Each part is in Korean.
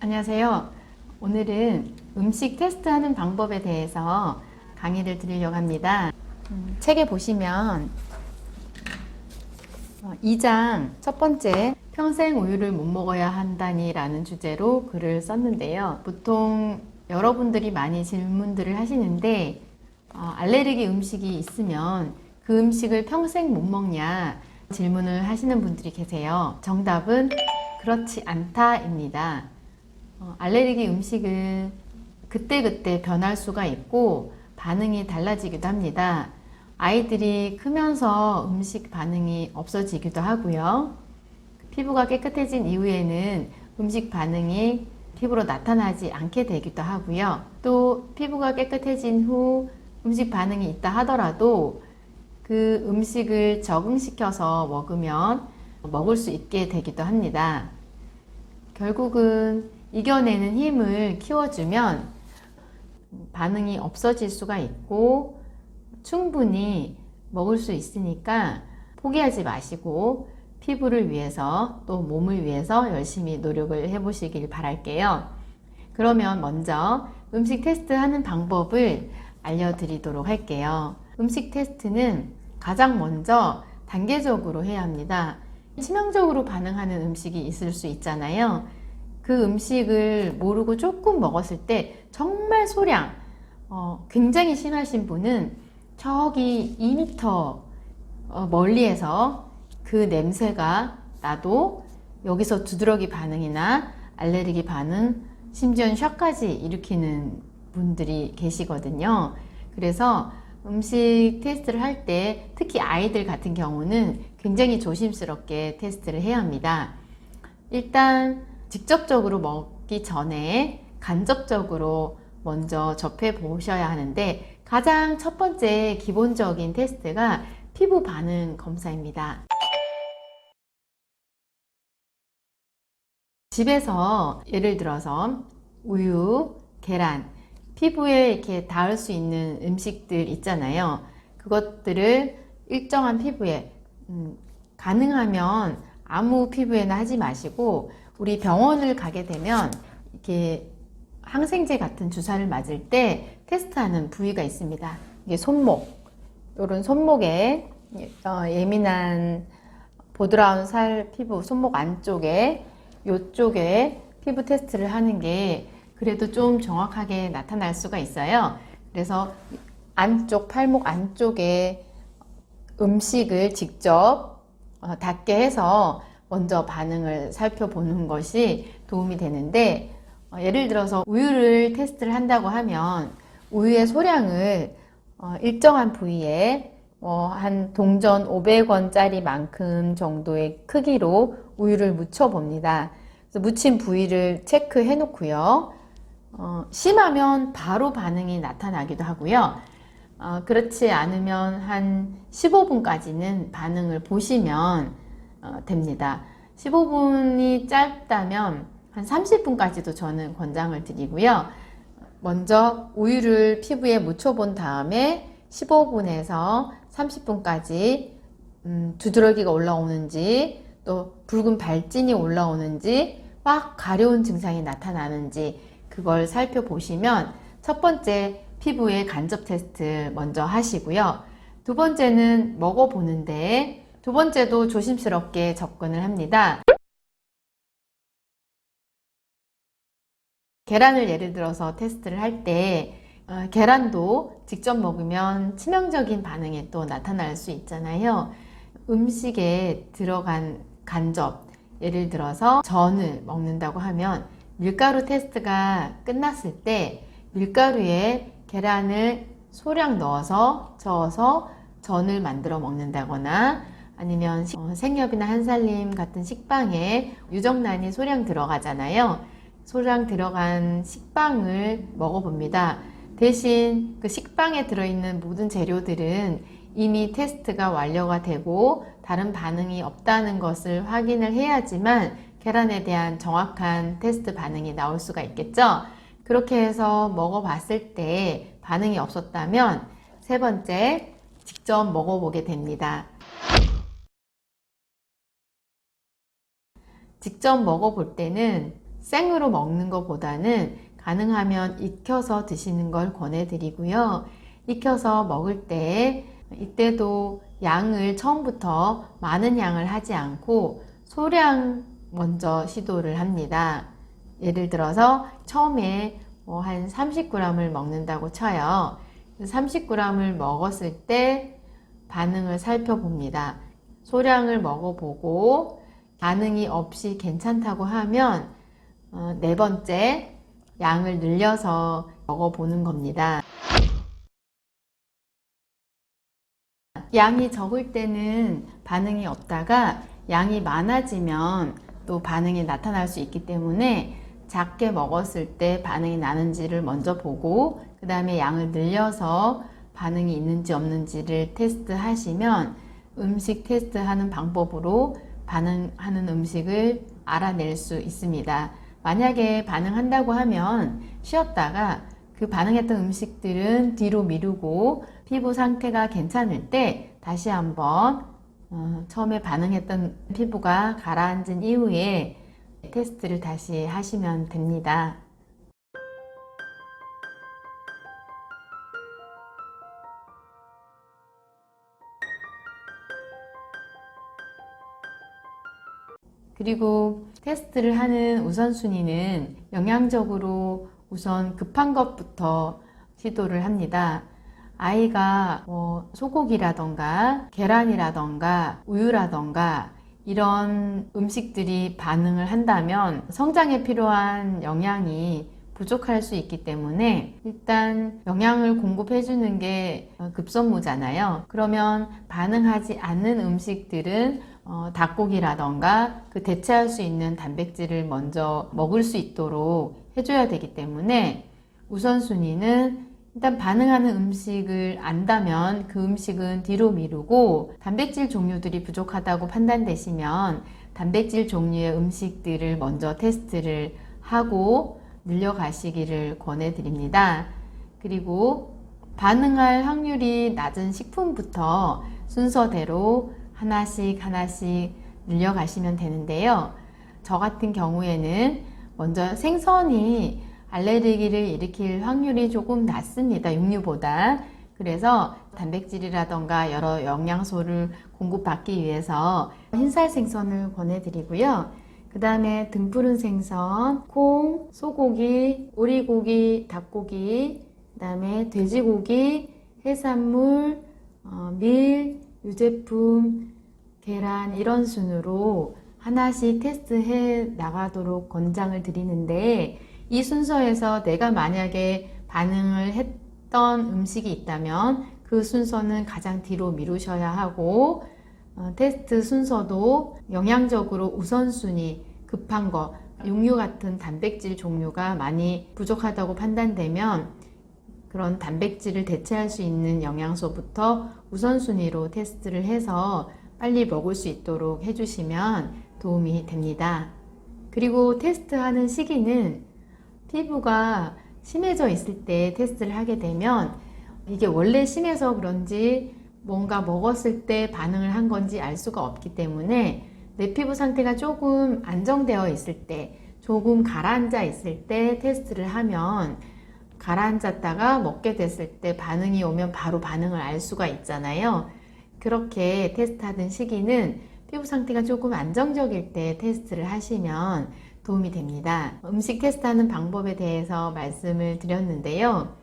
안녕하세요. 오늘은 음식 테스트하는 방법에 대해서 강의를 드리려고 합니다. 음, 책에 보시면 어, 2장 첫 번째 평생 우유를 못 먹어야 한다니 라는 주제로 글을 썼는데요. 보통 여러분들이 많이 질문들을 하시는데 어, 알레르기 음식이 있으면 그 음식을 평생 못 먹냐 질문을 하시는 분들이 계세요. 정답은 그렇지 않다입니다. 어, 알레르기 음식은 그때그때 변할 수가 있고 반응이 달라지기도 합니다. 아이들이 크면서 음식 반응이 없어지기도 하고요. 피부가 깨끗해진 이후에는 음식 반응이 피부로 나타나지 않게 되기도 하고요. 또 피부가 깨끗해진 후 음식 반응이 있다 하더라도 그 음식을 적응시켜서 먹으면 먹을 수 있게 되기도 합니다. 결국은 이겨내는 힘을 키워주면 반응이 없어질 수가 있고 충분히 먹을 수 있으니까 포기하지 마시고 피부를 위해서 또 몸을 위해서 열심히 노력을 해보시길 바랄게요. 그러면 먼저 음식 테스트 하는 방법을 알려드리도록 할게요. 음식 테스트는 가장 먼저 단계적으로 해야 합니다. 치명적으로 반응하는 음식이 있을 수 있잖아요. 그 음식을 모르고 조금 먹었을 때 정말 소량, 어, 굉장히 심하신 분은 저기 2m 어, 멀리에서 그 냄새가 나도 여기서 두드러기 반응이나 알레르기 반응, 심지어는 샤까지 일으키는 분들이 계시거든요. 그래서 음식 테스트를 할 때 특히 아이들 같은 경우는 굉장히 조심스럽게 테스트를 해야 합니다. 일단 직접적으로 먹기 전에 간접적으로 먼저 접해 보셔야 하는데 가장 첫 번째 기본적인 테스트가 피부 반응 검사입니다. 집에서 예를 들어서 우유, 계란, 피부에 이렇게 닿을 수 있는 음식들 있잖아요. 그것들을 일정한 피부에, 음, 가능하면 아무 피부에나 하지 마시고, 우리 병원을 가게 되면 이렇게 항생제 같은 주사를 맞을 때 테스트하는 부위가 있습니다. 이게 손목, 이런 손목에 어, 예민한 보드라운 살 피부, 손목 안쪽에, 요쪽에 피부 테스트를 하는 게 그래도 좀 정확하게 나타날 수가 있어요. 그래서 안쪽, 팔목 안쪽에 음식을 직접 어, 닿게 해서 먼저 반응을 살펴보는 것이 도움이 되는데, 어, 예를 들어서 우유를 테스트를 한다고 하면 우유의 소량을 어, 일정한 부위에 뭐한 동전 500원짜리 만큼 정도의 크기로 우유를 묻혀 봅니다. 묻힌 부위를 체크해 놓고요. 어, 심하면 바로 반응이 나타나기도 하고요. 어, 그렇지 않으면 한 15분까지는 반응을 보시면 어, 됩니다. 15분이 짧다면 한 30분까지도 저는 권장을 드리고요. 먼저 우유를 피부에 묻혀본 다음에 15분에서 30분까지 음, 두드러기가 올라오는지 또 붉은 발진이 올라오는지 막 가려운 증상이 나타나는지 그걸 살펴보시면 첫 번째 피부의 간접 테스트 먼저 하시고요. 두 번째는 먹어보는데 두 번째도 조심스럽게 접근을 합니다. 계란을 예를 들어서 테스트를 할때 어, 계란도 직접 먹으면 치명적인 반응이 또 나타날 수 있잖아요. 음식에 들어간 간접, 예를 들어서 전을 먹는다고 하면 밀가루 테스트가 끝났을 때 밀가루에 계란을 소량 넣어서 저어서 전을 만들어 먹는다거나 아니면 어, 생협이나 한살림 같은 식빵에 유정란이 소량 들어가잖아요. 소량 들어간 식빵을 먹어봅니다. 대신 그 식빵에 들어있는 모든 재료들은 이미 테스트가 완료가 되고 다른 반응이 없다는 것을 확인을 해야지만 계란에 대한 정확한 테스트 반응이 나올 수가 있겠죠. 그렇게 해서 먹어봤을 때 반응이 없었다면 세 번째 직접 먹어보게 됩니다. 직접 먹어볼 때는 생으로 먹는 것보다는 가능하면 익혀서 드시는 걸 권해드리고요. 익혀서 먹을 때 이때도 양을 처음부터 많은 양을 하지 않고 소량 먼저 시도를 합니다. 예를 들어서 처음에 뭐 한 30g을 먹는다고 쳐요. 30g을 먹었을 때 반응을 살펴봅니다. 소량을 먹어보고 반응이 없이 괜찮다고 하면 어, 네 번째 양을 늘려서 먹어보는 겁니다. 양이 적을 때는 반응이 없다가 양이 많아지면 또 반응이 나타날 수 있기 때문에 작게 먹었을 때 반응이 나는지를 먼저 보고 그 다음에 양을 늘려서 반응이 있는지 없는지를 테스트 하시면 음식 테스트 하는 방법으로 반응하는 음식을 알아낼 수 있습니다. 만약에 반응한다고 하면 쉬었다가 그 반응했던 음식들은 뒤로 미루고 피부 상태가 괜찮을 때 다시 한번 어, 처음에 반응했던 피부가 가라앉은 이후에 테스트를 다시 하시면 됩니다. 그리고 테스트를 하는 우선순위는 영양적으로 우선 급한 것부터 시도를 합니다. 아이가 뭐 소고기라던가 계란이라던가 우유라던가 이런 음식들이 반응을 한다면 성장에 필요한 영양이 부족할 수 있기 때문에 일단 영양을 공급해 주는 게 급선무잖아요. 그러면 반응하지 않는 음식들은 어, 닭고기라던가 그 대체할 수 있는 단백질을 먼저 먹을 수 있도록 해줘야 되기 때문에 우선순위는 일단 반응하는 음식을 안다면 그 음식은 뒤로 미루고 단백질 종류들이 부족하다고 판단되시면 단백질 종류의 음식들을 먼저 테스트를 하고 늘려가시기를 권해드립니다. 그리고 반응할 확률이 낮은 식품부터 순서대로 하나씩 하나씩 늘려가시면 되는데요. 저 같은 경우에는 먼저 생선이 알레르기를 일으킬 확률이 조금 낮습니다. 육류보다. 그래서 단백질이라던가 여러 영양소를 공급받기 위해서 흰살 생선을 권해드리고요. 그 다음에 등푸른 생선, 콩, 소고기, 오리고기, 닭고기, 그 다음에 돼지고기, 해산물, 어, 밀, 유제품, 계란 이런 순으로 하나씩 테스트해 나가도록 권장을 드리는데 이 순서에서 내가 만약에 반응을 했던 음식이 있다면 그 순서는 가장 뒤로 미루셔야 하고 어, 테스트 순서도 영양적으로 우선순위 급한 거 육류 같은 단백질 종류가 많이 부족하다고 판단되면 그런 단백질을 대체할 수 있는 영양소부터 우선순위로 테스트를 해서 빨리 먹을 수 있도록 해주시면 도움이 됩니다. 그리고 테스트하는 시기는 피부가 심해져 있을 때 테스트를 하게 되면 이게 원래 심해서 그런지 뭔가 먹었을 때 반응을 한 건지 알 수가 없기 때문에 내 피부 상태가 조금 안정되어 있을 때 조금 가라앉아 있을 때 테스트를 하면 가라앉았다가 먹게 됐을 때 반응이 오면 바로 반응을 알 수가 있잖아요. 그렇게 테스트하던 시기는 피부 상태가 조금 안정적일 때 테스트를 하시면 도움이 됩니다. 음식 테스트하는 방법에 대해서 말씀을 드렸는데요.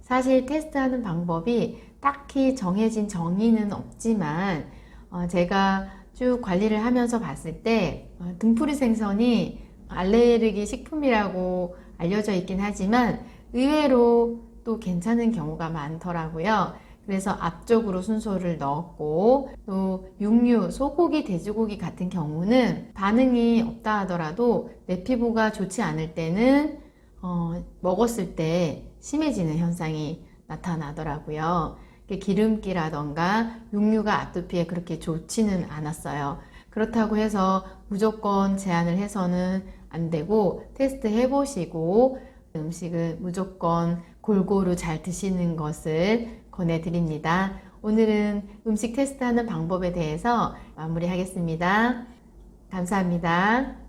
사실 테스트하는 방법이 딱히 정해진 정의는 없지만 어, 제가 쭉 관리를 하면서 봤을 때 어, 등푸리 생선이 알레르기 식품이라고 알려져 있긴 하지만 의외로 또 괜찮은 경우가 많더라고요. 그래서 앞쪽으로 순서를 넣었고 또 육류, 소고기, 돼지고기 같은 경우는 반응이 없다 하더라도 내 피부가 좋지 않을 때는 어, 먹었을 때 심해지는 현상이 나타나더라고요. 기름기라던가 육류가 아토피에 그렇게 좋지는 않았어요. 그렇다고 해서 무조건 제한을 해서는 안 되고 테스트 해보시고 음식을 무조건 골고루 잘 드시는 것을 권해드립니다. 오늘은 음식 테스트하는 방법에 대해서 마무리하겠습니다. 감사합니다.